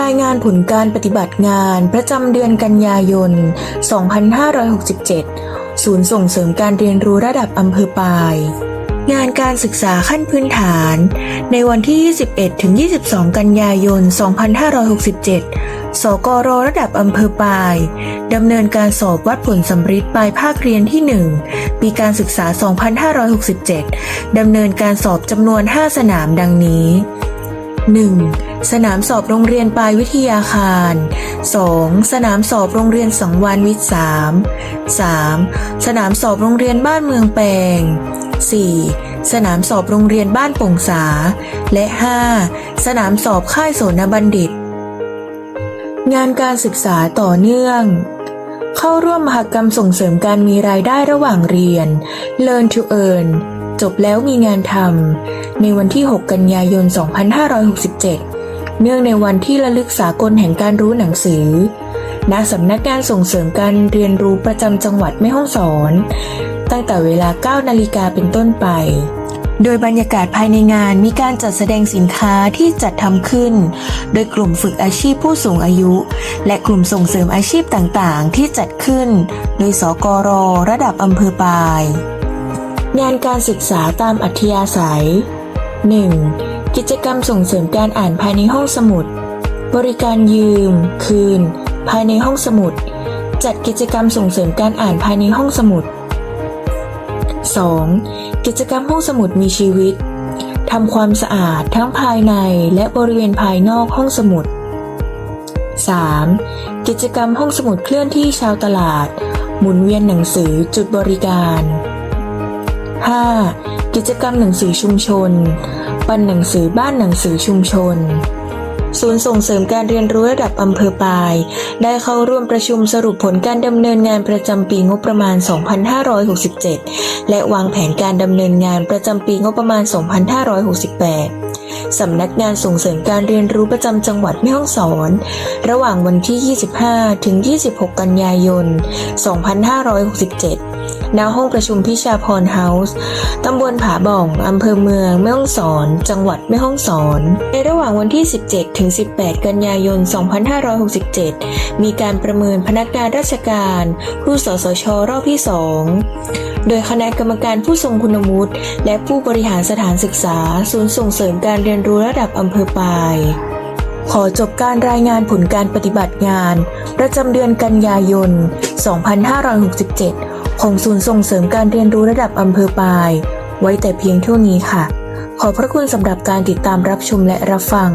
รายงานผลการปฏิบัติงานประจำเดือนกันยายน 2567 ศูนย์ส่งเสริมการเรียนรู้ระดับอำเภอปายงานการศึกษาขั้นพื้นฐาน ในวันที่ 21 ถึง 22 กันยายน 2567 สกรระดับอำเภอปาย ดำเนินการสอบวัดผลสำริดปลายภาคเรียนที่ 1 ปีการศึกษา 2567 ดำเนินการสอบจำนวน 5 สนามดังนี้ 1. สนามสอบโรงเรียนปลายวิทยาคาร 2. สนามสอบโรงเรียนสังวานวิทย์ 3 3. สนามสอบโรงเรียนบ้านเมืองแปง 4. สนามสอบโรงเรียนบ้านป่งสา และ 5. สนามสอบค่ายโสนบัณฑิต งานการศึกษาต่อเนื่อง เข้าร่วมมหกรรมส่งเสริมการมีรายได้ระหว่างเรียน Learn to Earn จบแล้วมีงานทำในวันที่ 6 กันยายน 2567 เนื่องในวันที่ระลึกสากลแห่งการรู้หนังสือ ณ สำนักงานส่งเสริมการเรียนรู้ประจำจังหวัดแม่ฮ่องสอน ตั้งแต่เวลา 9 นาฬิกาเป็นต้นไปโดยบรรยากาศภายในงานมีการจัดแสดงสินค้าที่จัดทำขึ้น โดยกลุ่มฝึกอาชีพผู้สูงอายุ และกลุ่มส่งเสริมอาชีพต่างๆ ที่จัดขึ้น โดยสกรระดับอำเภอปาย งานการศึกษาตามอัธยาศัย 1. กิจกรรมส่งเสริมการอ่านภายในห้องสมุด บริการยืม คืน ภายในห้องสมุด จัดกิจกรรมส่งเสริมการอ่านภายในห้องสมุด 2. กิจกรรมห้องสมุดมีชีวิตทำความสะอาดทั้งภายในและบริเวณภายนอกห้องสมุด 3. กิจกรรมห้องสมุดเคลื่อนที่ชาวตลาด หมุนเวียนหนังสือจุดบริการ 5. กิจกรรมหนังสือชุมชน ปันหนังสือบ้านหนังสือชุมชน ศูนย์ส่งเสริมการเรียนรู้ระดับอำเภอปลาย ได้เข้าร่วมประชุมสรุปผลการดำเนินงานประจำปีงบประมาณ 2567 และวางแผนการดำเนินงานประจำปีงบประมาณ 2568สำนักงานส่งเสริมการเรียนรู้ประจำจังหวัดแม่ฮ่องสอน ระหว่างวันที่ 25 ถึง 26 กันยายน 2567 ณห้องประชุมพิชาพรเฮาส์ ตำบลผาบ่อง อำเภอเมือง แม่ฮ่องสอน จังหวัดแม่ฮ่องสอน ในระหว่างวันที่ 17 ถึง 18 กันยายน 2567 มีการประเมินพนักงานราชการ ผู้สสช รอบที่ 2 โดยคณะกรรมการผู้ทรงคุณวุฒิและผู้บริหารสถานศึกษา ศูนย์ส่งเสริมการเรียนรู้ระดับอำเภอปายขอจบการรายงานผลการปฏิบัติงาน ประจำเดือนกันยายน 2567 ของศูนย์ส่งเสริมการเรียนรู้ระดับอำเภอปลาย ไว้แต่เพียงเท่านี้ค่ะ ขอพระคุณสำหรับการติดตามรับชมและรับฟัง